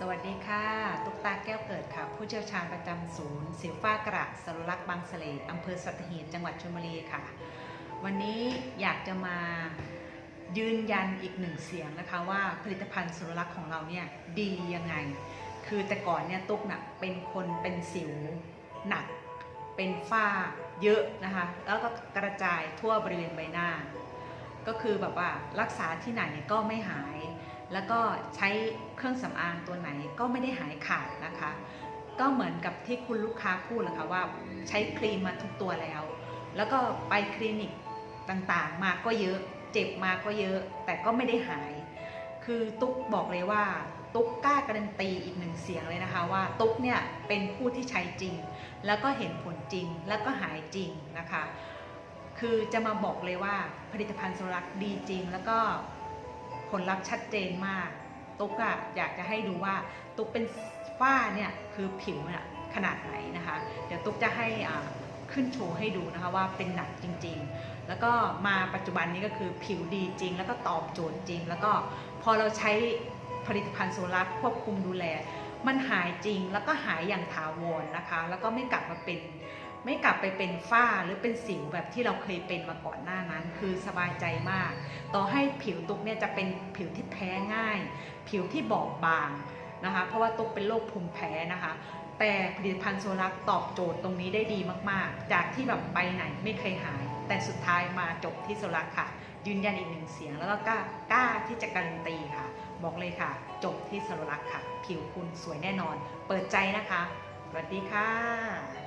สวัสดีค่ะ ตุ๊กตาแก้วเกิดค่ะ ผู้เชี่ยวชาญประจำศูนย์ สิวฟ้ากระสรุลักษ์บางเสลอำเภอสัตหีบจังหวัดชลบุรีค่ะ วันนี้อยากจะมายืนยันอีกหนึ่งเสียงนะคะว่าผลิตภัณฑ์สรุลักษ์ของเราเนี่ยดียังไง คือแต่ก่อนเนี่ยตุ๊กน่ะเป็นคนเป็นสิวหนัก เป็นฝ้าเยอะนะคะ แล้วก็กระจายทั่วบริเวณใบหน้า ก็คือแบบว่ารักษาที่ไหนก็ไม่หาย แล้วก็ใช้เครื่องสำอางตัวไหนก็ไม่ได้หายขาดนะคะ ก็เหมือนกับที่คุณลูกค้าพูดแหละค่ะว่าใช้ครีมมาทุกตัวแล้ว แล้วก็ไปคลินิกต่างๆ มาก็เยอะเจ็บมาก็เยอะ แต่ก็ไม่ได้หาย คือตุ๊กบอกเลยว่าตุ๊กกล้าการันตีอีกหนึ่งเสียงเลยนะคะว่าตุ๊กเนี่ยเป็นผู้ที่ใช้จริง แล้วก็เห็นผลจริงแล้วก็หายจริงนะคะ คือจะมาบอกเลยว่าผลิตภัณฑ์โซลักดีจริง แล้วก็ผลลัพธ์ชัดเจนมาก ตุ๊กอะอยากจะให้ดูว่าตุ๊กเป็นฝ้าเนี่ยคือผิวเนี่ยขนาดไหนนะคะ เดี๋ยวตุ๊กจะให้ขึ้นโชว์ให้ดูนะคะว่าเป็นหนักจริง ๆ แล้วก็มาปัจจุบันนี้ก็คือผิวดีจริง แล้วก็ตอบโจทย์จริง แล้วก็พอเราใช้ผลิตภัณฑ์โซลัสควบคุมดูแล มันหายจริงแล้วก็หายอย่างถาวรนะคะ แล้วก็ไม่กลับมาเป็นไม่กลับไปเป็นฝ้าหรือเป็นสิวแบบที่เราเคยเป็นมาก่อนหน้านั้น คือสบายใจมาก ต่อให้ผิวตุ๊กเนี่ยจะเป็นผิวที่แพ้ง่าย ผิวที่บอบบางนะคะ เพราะว่าตุ๊กเป็นโรคภูมิแพ้นะคะแต่ผลิตภัณฑ์โซลักตอบโจทย์ตรงนี้ได้ดีมาก ๆ จากที่แบบไปไหนไม่เคยหาย แต่สุดท้ายมาจบที่โซลักค่ะ ยืนยันอีกหนึ่งเสียง แล้วก็กล้ากล้าที่จะการันตีค่ะ บอกเลยค่ะ จบที่โซลักค่ะ ผิวคุณสวยแน่นอน เปิดใจนะคะ สวัสดีค่ะ